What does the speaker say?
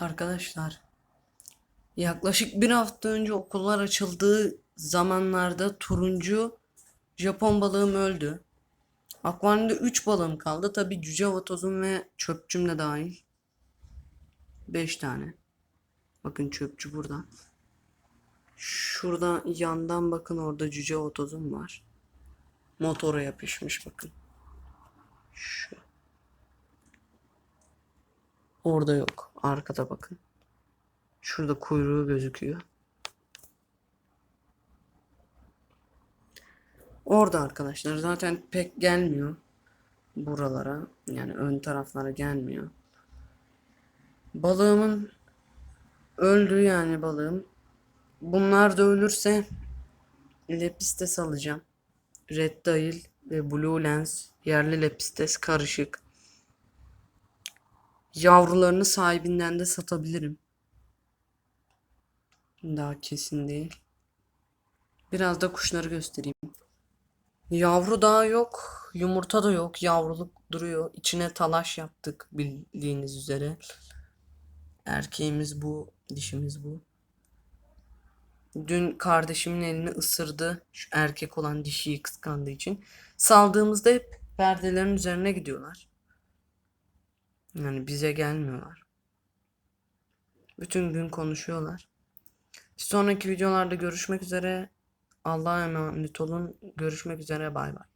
Arkadaşlar yaklaşık bir hafta önce okullar açıldığı zamanlarda turuncu Japon balığım öldü. Akvaryumda 3 balığım kaldı. Tabi cüce vatozum ve çöpçüm de dahil. 5 tane. Bakın çöpçü burada. Şurada yandan bakın orada cüce vatozum var. Motora yapışmış bakın. Şu. Orada yok. Arkada bakın. Şurada kuyruğu gözüküyor. Orada arkadaşlar zaten pek gelmiyor buralara. Yani ön taraflara gelmiyor. Balığımın öldü yani balığım. Bunlar da ölürse lepistes alacağım. Red Dial ve Blue Lens yerli lepistes karışık. Yavrularını sahibinden de satabilirim. Daha kesin değil. Biraz da kuşları göstereyim. Yavru daha yok. Yumurta da yok. Yavruluk duruyor. İçine talaş yaptık bildiğiniz üzere. Erkeğimiz bu, dişimiz bu. Dün kardeşimin elini ısırdı. Şu erkek olan dişiyi kıskandığı için. Saldığımızda hep perdelerin üzerine gidiyorlar. Yani bize gelmiyorlar. Bütün gün konuşuyorlar. Sonraki videolarda görüşmek üzere. Allah'a emanet olun. Görüşmek üzere. Bay bay.